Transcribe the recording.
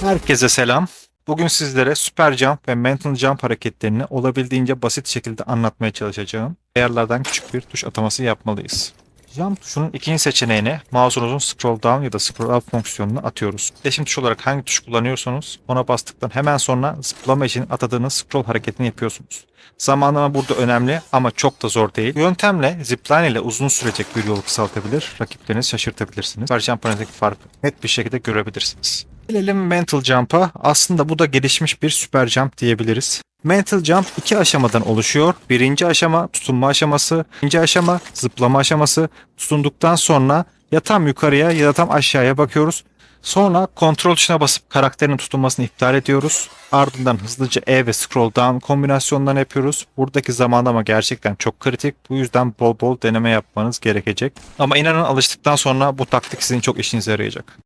Herkese selam. Bugün sizlere super jump ve mental jump hareketlerini olabildiğince basit şekilde anlatmaya çalışacağım. Ayarlardan küçük bir tuş ataması yapmalıyız. Jump tuşunun ikinci seçeneğine mouse'unuzun scroll down ya da scroll up fonksiyonunu atıyoruz. Eşim tuş olarak hangi tuş kullanıyorsanız ona bastıktan hemen sonra zıplama için atadığınız scroll hareketini yapıyorsunuz. Zamanlama burada önemli ama çok da zor değil. Bu yöntemle zipline ile uzun sürecek bir yolu kısaltabilir, rakiplerinizi şaşırtabilirsiniz. Super jump farkı net bir şekilde görebilirsiniz. Gelelim mental jump'a. Aslında bu da gelişmiş bir super jump diyebiliriz. Mental jump iki aşamadan oluşuyor. Birinci aşama tutunma aşaması, ikinci aşama zıplama aşaması. Tutunduktan sonra ya tam yukarıya ya da tam aşağıya bakıyoruz. Sonra kontrol tuşuna basıp karakterin tutunmasını iptal ediyoruz. Ardından hızlıca E ve scroll down kombinasyonlarını yapıyoruz. Buradaki zamanlama gerçekten çok kritik. Bu yüzden bol bol deneme yapmanız gerekecek. Ama inanın alıştıktan sonra bu taktik sizin çok işinize yarayacak.